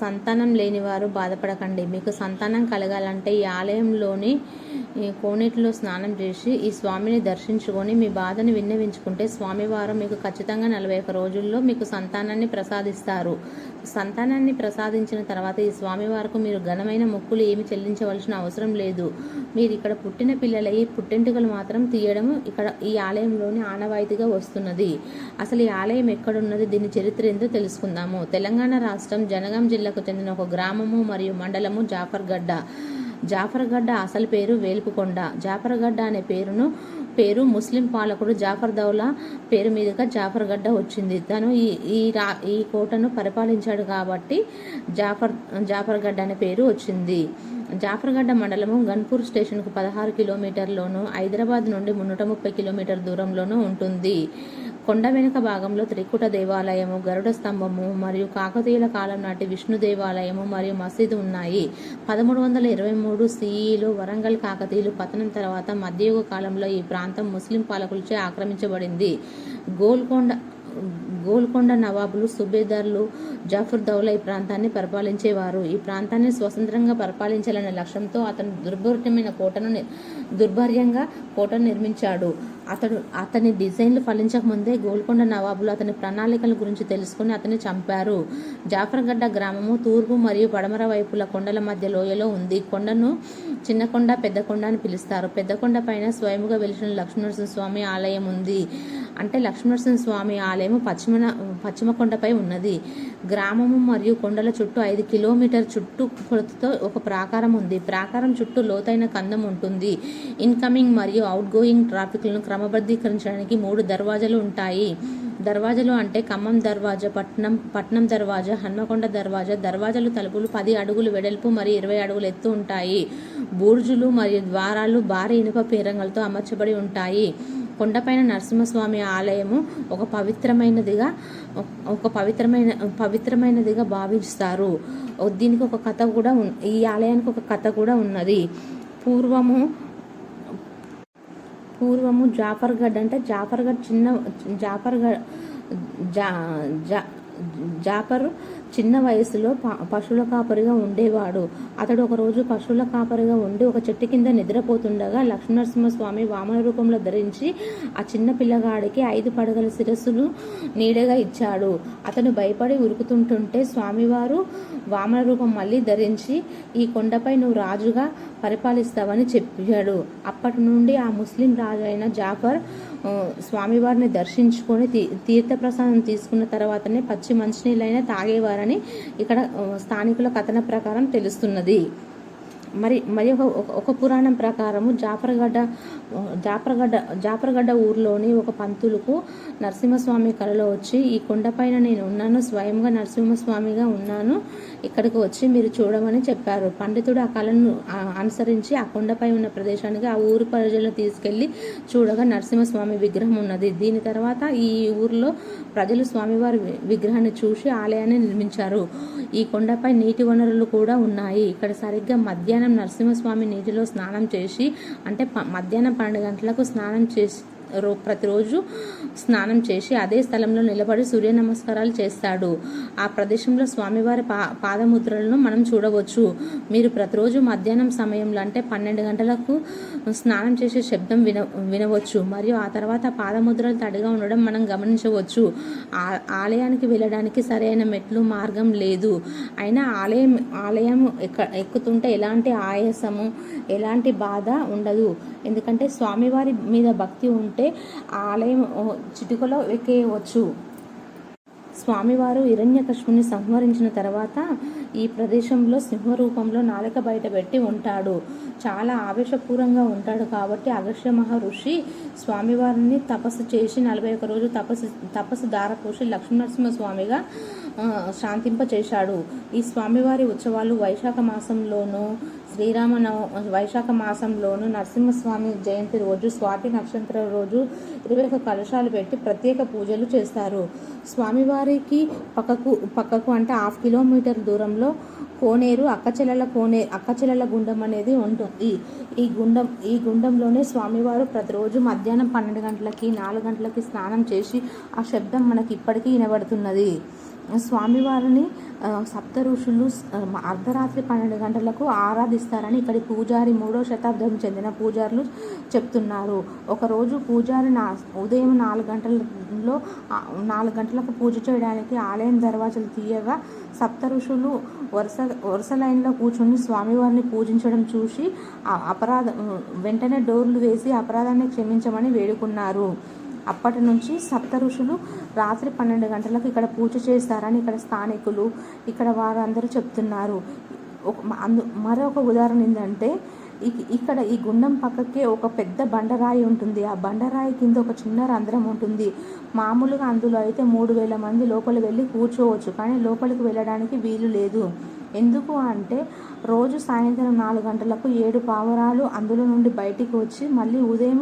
సంతానం లేనివారు బాధపడకండి. మీకు సంతానం కలగాలంటే ఈ ఆలయంలోని కోనేటిలో స్నానం చేసి ఈ స్వామిని దర్శించుకొని మీ బాధను విన్నవించుకుంటే స్వామివారు మీకు ఖచ్చితంగా నలభై ఒక్క రోజుల్లో మీకు సంతానాన్ని ప్రసాదిస్తారు. సంతానాన్ని ప్రసాదించిన తర్వాత ఈ స్వామివారికి మీరు ఘనమైన మొక్కులు ఏమి చెల్లించవలసిన అవసరం లేదు. మీరు ఇక్కడ పుట్టిన పిల్లలయ్యి పుట్టెంటుకలు మాత్రం తీయడం ఇక్కడ ఈ ఆలయంలోని ఆనవాయితీగా వస్తున్నది. అసలు ఈ ఆలయం ఎక్కడున్నది? దీని చరిత్ర ఏందో తెలుసుకుందాము. తెలంగాణ రాష్ట్రం జనగాం జిల్లాకు చెందిన ఒక గ్రామము మరియు మండలము జాఫర్గడ్డ. జాఫర్గడ్డ అసలు పేరు వేల్పుకొండ. జాఫర్గడ్డ అనే పేరును పేరు ముస్లిం పాలకుడు జాఫర్ దౌలా పేరు మీదుగా జాఫర్గడ్డ వచ్చింది. తను ఈ ఈ రా ఈ కోటను పరిపాలించాడు కాబట్టి జాఫర్ జాఫర్గడ్డ అనే పేరు వచ్చింది. జాఫర్గడ్డ మండలము గన్పూర్ స్టేషన్కు పదహారు కిలోమీటర్లోను హైదరాబాద్ నుండి మున్నూట ముప్పై కిలోమీటర్ దూరంలోనూ ఉంటుంది. కొండ వెనుక భాగంలో త్రికుట దేవాలయము గరుడ స్తంభము మరియు కాకతీయుల కాలం నాటి విష్ణు దేవాలయము మరియు మసీదు ఉన్నాయి. పదమూడు వందల ఇరవై మూడు సిఈలో వరంగల్ కాకతీయులు పతనం తర్వాత మధ్యయుగ కాలంలో ఈ ప్రాంతం ముస్లిం పాలకులచే ఆక్రమించబడింది. గోల్కొండ గోల్కొండ నవాబులు సుబేదార్లు జాఫర్ దౌలా ఈ ప్రాంతాన్ని పరిపాలించేవారు. ఈ ప్రాంతాన్ని స్వతంత్రంగా పరిపాలించాలనే లక్ష్యంతో అతను దుర్భరమైన కోటను దుర్భర్యంగా కోటను నిర్మించాడు. అతడు అతని డిజైన్లు ఫలించకముందే గోల్కొండ నవాబులు అతని ప్రణాళికల గురించి తెలుసుకుని అతన్ని చంపారు. జాఫర్గడ్డ గ్రామము తూర్పు మరియు పడమర వైపుల కొండల మధ్య లోయలో ఉంది. కొండను చిన్న కొండ పెద్ద కొండ అని పిలుస్తారు. పెద్ద కొండ పైన స్వయముగా వెలిసిన లక్ష్మీనరసింహ స్వామి ఆలయం ఉంది. అంటే లక్ష్మీనరసింహ స్వామి ఆలయం పశ్చిమ పశ్చిమ కొండపై ఉన్నది. గ్రామము మరియు కొండల చుట్టూ ఐదు కిలోమీటర్ చుట్టూ కొలతతో ఒక ప్రాకారం ఉంది. ప్రాకారం చుట్టూ లోతైన కందం ఉంటుంది. ఇన్కమింగ్ మరియు అవుట్గోయింగ్ ట్రాఫిక్లను క్రమబద్ధీకరించడానికి మూడు దర్వాజాలు ఉంటాయి. దర్వాజాలు అంటే ఖమ్మం దర్వాజా పట్నం పట్నం దర్వాజా హన్మకొండ దర్వాజా. దర్వాజాలు తలుపులు పది అడుగులు వెడల్పు మరియు ఇరవై అడుగులు ఎత్తు ఉంటాయి. బూర్జులు మరియు ద్వారాలు భారీ ఇనుప పీరంగలతో అమర్చబడి ఉంటాయి. కొండపైన నరసింహస్వామి ఆలయము ఒక పవిత్రమైనదిగా ఒక పవిత్రమైన పవిత్రమైనదిగా భావిస్తారు. దీనికి ఒక కథ కూడా ఈ ఆలయానికి ఒక కథ కూడా ఉన్నది. పూర్వము పూర్వము జాఫర్గఢ్ అంటే జాఫర్గఢ్ చిన్న జాఫర్గఢ్ జా జా జాఫర్ చిన్న వయసులో ప పశువుల కాపరిగా ఉండేవాడు. అతడు ఒకరోజు పశువుల కాపరిగా ఉండి ఒక చెట్టు కింద నిద్రపోతుండగా లక్ష్మీనరసింహస్వామి వామన రూపంలో ధరించి ఆ చిన్న పిల్లగాడికి ఐదు పడగల శిరస్సులు నీడగా ఇచ్చాడు. అతను భయపడి ఉరుకుతుంటుంటే స్వామివారు వామన రూపం మళ్ళీ ధరించి ఈ కొండపై నువ్వు రాజుగా పరిపాలిస్తావని చెప్పాడు. అప్పటి నుండి ఆ ముస్లిం రాజు అయిన జాఫర్ స్వామివారిని దర్శించుకొని తీ తీర్థప్రసాదం తీసుకున్న తర్వాతనే పచ్చి మంచినీళ్ళైనా తాగేవారు. చేశారని ఇక్కడ స్థానికుల కథన ప్రకారం తెలుస్తున్నది. మరి మరి ఒక ఒక- ఒక పురాణం ప్రకారము జాఫర్గడ్డ ఆ, జాఫర్గడ్డ జాఫర్గడ్డ ఊర్లోని ఒక పంతులకు నరసింహస్వామి కళలో వచ్చి ఈ కొండపైన నేను ఉన్నాను స్వయంగా నరసింహస్వామిగా ఉన్నాను ఇక్కడికి వచ్చి మీరు చూడమని చెప్పారు. పండితుడు ఆ కళను అనుసరించి ఆ కొండపై ఉన్న ప్రదేశానికి ఆ ఊరు ప్రజలను తీసుకెళ్ళి చూడగా నరసింహస్వామి విగ్రహం ఉన్నది. దీని తర్వాత ఈ ఊరిలో ప్రజలు స్వామివారి విగ్రహాన్ని చూసి ఆలయాన్ని నిర్మించారు. ఈ కొండపై నీటి వనరులు కూడా ఉన్నాయి. ఇక్కడ సరిగ్గా మధ్యాహ్నం నరసింహస్వామి నీటిలో స్నానం చేసి అంటే మధ్యాహ్నం పన్నెండు గంటలకు స్నానం చేసి రో ప్రతిరోజు స్నానం చేసి అదే స్థలంలో నిలబడి సూర్య నమస్కారాలు చేస్తాడు. ఆ ప్రదేశంలో స్వామివారి పా పాదముద్రలను మనం చూడవచ్చు. మీరు ప్రతిరోజు మధ్యాహ్నం సమయంలో అంటే పన్నెండు గంటలకు స్నానం చేసే శబ్దం విన వినవచ్చు. మరియు ఆ తర్వాత పాదముద్రలు తడిగా ఉండడం మనం గమనించవచ్చు. ఆ- ఆలయానికి వెళ్ళడానికి సరైన మెట్లు మార్గం లేదు. అయినా ఆలయం ఆలయం ఎక్క ఎక్కుతుంటే ఎలాంటి ఆయాసము ఎలాంటి బాధ ఉండదు. ఎందుకంటే స్వామివారి మీద భక్తి ఉంటే ఆలయం చిటుకలో ఎక్కేయవచ్చు స్వామివారు హిరణ్యకశ్ముని సంహరించిన తర్వాత ఈ ప్రదేశంలో సింహ రూపంలో నాలుక బయట పెట్టి ఉంటాడు. చాలా ఆవేశపూర్వంగా ఉంటాడు కాబట్టి అగస్య మహర్షి స్వామివారిని తపస్సు చేసి నలభై ఒక రోజు తపస్సు తపస్సు దారపోసి లక్ష్మీనరసింహ స్వామిగా శాంతింపచేశాడు. ఈ స్వామివారి ఉత్సవాలు వైశాఖ మాసంలోనూ శ్రీరామనవ వైశాఖ మాసంలోను నరసింహస్వామి జయంతి రోజు స్వాతి నక్షత్ర రోజు ఇరవై ఒక కలశాలు పెట్టి ప్రత్యేక పూజలు చేస్తారు. స్వామివారికి పక్కకు పక్కకు అంటే హాఫ్ కిలోమీటర్ దూరంలో కోనేరు అక్కచెల్లల కోనే అక్కచెల్లల గుండం అనేది ఉంటుంది. ఈ గుండం ఈ గుండంలోనే స్వామివారు ప్రతిరోజు మధ్యాహ్నం పన్నెండు గంటలకి నాలుగు గంటలకి స్నానం చేసి ఆ శబ్దం మనకి ఇప్పటికీ వినబడుతున్నది. స్వామివారిని సప్త ఋషులు అర్ధరాత్రి పన్నెండు గంటలకు ఆరాధిస్తారని ఇక్కడి పూజారి మూడో శతాబ్దం చెందిన పూజారులు చెప్తున్నారు. ఒకరోజు పూజారి నా ఉదయం నాలుగు గంటలలో నాలుగు గంటలకు పూజ చేయడానికి ఆలయం దర్వాజలు తీయగా సప్త ఋషులు వరుస వరుస లైన్లో కూర్చొని స్వామివారిని పూజించడం చూసి అపరాధం వెంటనే డోర్లు వేసి అపరాధాన్ని క్షమించమని వేడుకున్నారు. అప్పటి నుంచి సప్త ఋషులు రాత్రి పన్నెండు గంటలకు ఇక్కడ పూజ చేస్తారని ఇక్కడ స్థానికులు ఇక్కడ వారందరూ చెప్తున్నారు. ఒక అందు మరొక ఉదాహరణ ఏంటంటే ఇక్కడ ఈ గుండం పక్కకే ఒక పెద్ద బండరాయి ఉంటుంది. ఆ బండరాయి కింద ఒక చిన్న రంధ్రం ఉంటుంది. మామూలుగా అందులో అయితే మూడు వేల మంది లోపల వెళ్ళి కూర్చోవచ్చు కానీ లోపలికి వెళ్ళడానికి వీలు లేదు. ఎందుకు అంటే రోజు సాయంత్రం నాలుగు గంటలకు ఏడు పావురాలు అందులో నుండి బయటికి వచ్చి మళ్ళీ ఉదయం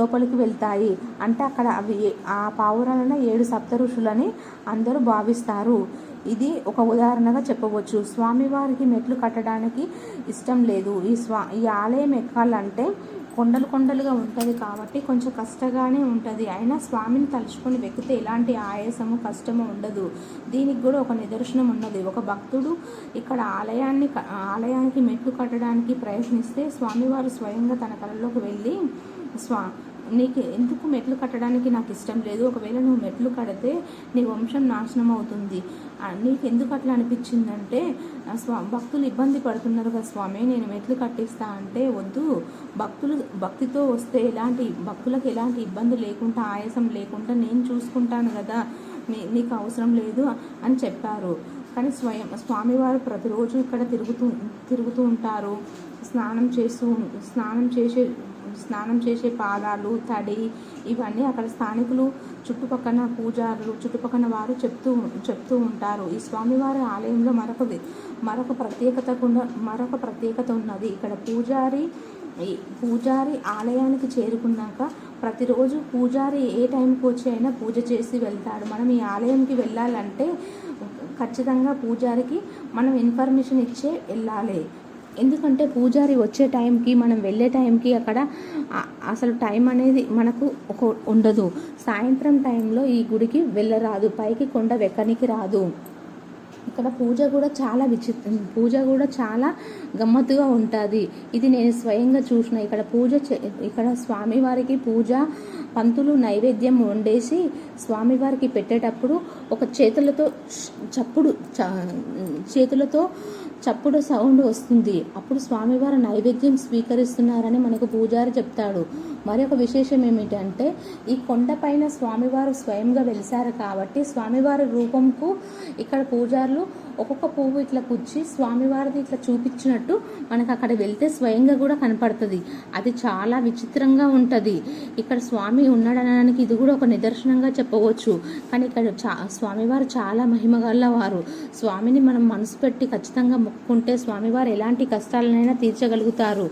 లోపలికి వెళ్తాయి. అంటే అక్కడ అవి ఆ పావురాలను ఏడు సప్త ఋషులని అందరూ భావిస్తారు. ఇది ఒక ఉదాహరణగా చెప్పవచ్చు. స్వామివారికి మెట్లు కట్టడానికి ఇష్టం లేదు. ఈ స్వా ఈ ఆలయం ఎక్కాలంటే కొండలు కొండలుగా ఉంటుంది కాబట్టి కొంచెం కష్టంగానే ఉంటుంది. అయినా స్వామిని తలుచుకొని వెక్కితే ఎలాంటి ఆయాసము కష్టము ఉండదు. దీనికి కూడా ఒక నిదర్శనం ఉన్నది. ఒక భక్తుడు ఇక్కడ ఆలయాన్ని ఆలయానికి మెట్లు కట్టడానికి ప్రయత్నిస్తే స్వామివారు స్వయంగా తన కళలోకి వెళ్ళి స్వా నీకు ఎందుకు మెట్లు కట్టడానికి నాకు ఇష్టం లేదు? ఒకవేళ నువ్వు మెట్లు కడితే నీ వంశం నాశనం అవుతుంది. నీకు ఎందుకు అట్లా అనిపించిందంటే స్వా భక్తులు ఇబ్బంది పడుతున్నారు కదా స్వామి నేను మెట్లు కట్టిస్తా అంటే వద్దు. భక్తులు భక్తితో వస్తే ఎలాంటి భక్తులకు ఎలాంటి ఇబ్బంది లేకుండా ఆయాసం లేకుండా నేను చూసుకుంటాను కదా నీ- నీకు అవసరం లేదు అని చెప్పారు. కానీ స్వయం స్వామివారు ప్రతిరోజు ఇక్కడ తిరుగుతూ తిరుగుతూ ఉంటారు. స్నానం చేస్తూ స్నానం చేసే స్నానం చేసే పాదాలు తడి ఇవన్నీ అక్కడ స్థానికులు చుట్టుపక్కన పూజారులు చుట్టుపక్కన వారు చెప్తూ చెప్తూ ఉంటారు. ఈ స్వామివారి ఆలయంలో మరొక మరొక ప్రత్యేకత మరొక ప్రత్యేకత ఉన్నది. ఇక్కడ పూజారి పూజారి ఆలయానికి చేరుకున్నాక ప్రతిరోజు పూజారి ఏ టైంకి వచ్చి అయినా పూజ చేసి వెళ్తాడు. మనం ఈ ఆలయంకి వెళ్ళాలంటే ఖచ్చితంగా పూజారికి మనం ఇన్ఫర్మేషన్ ఇచ్చే వెళ్ళాలి. ఎందుకంటే పూజారి వచ్చే టైంకి మనం వెళ్ళే టైంకి అక్కడ అసలు టైం అనేది మనకు ఒక ఉండదు. సాయంత్రం టైంలో ఈ గుడికి వెళ్ళరాదు. పైకి కొండ వెక్కనికి రాదు. ఇక్కడ పూజ కూడా చాలా విచిత్రం పూజ కూడా చాలా గమ్మత్తుగా ఉంటుంది. ఇది నేను స్వయంగా చూసిన ఇక్కడ పూజ చే- ఇక్కడ స్వామివారికి పూజ పంతులు నైవేద్యం వండేసి స్వామివారికి పెట్టేటప్పుడు ఒక చేతులతో చప్పుడు చేతులతో చప్పుడు సౌండ్ వస్తుంది. అప్పుడు స్వామివారు నైవేద్యం స్వీకరిస్తున్నారని మనకు పూజారి చెప్తాడు. మరొక విశేషం ఏమిటంటే ఈ కొండపైన స్వామివారు స్వయంగా వెలిశారు కాబట్టి స్వామివారి రూపంకు ఇక్కడ పూజారులు ఒక్కొక్క పువ్వు ఇట్లా కుచ్చి స్వామివారిది ఇట్లా చూపించినట్టు మనకు అక్కడ వెళ్తే స్వయంగా కూడా కనపడుతుంది. అది చాలా విచిత్రంగా ఉంటుంది. ఇక్కడ స్వామి ఉన్నాడనడానికి ఇది కూడా ఒక నిదర్శనంగా చెప్పవచ్చు. కానీ ఇక్కడ చా స్వామివారు చాలా మహిమగల వారు స్వామిని మనం మనసు పెట్టి ఖచ్చితంగా మొక్కుకుంటే స్వామివారు ఎలాంటి కష్టాలనైనా తీర్చగలుగుతారు.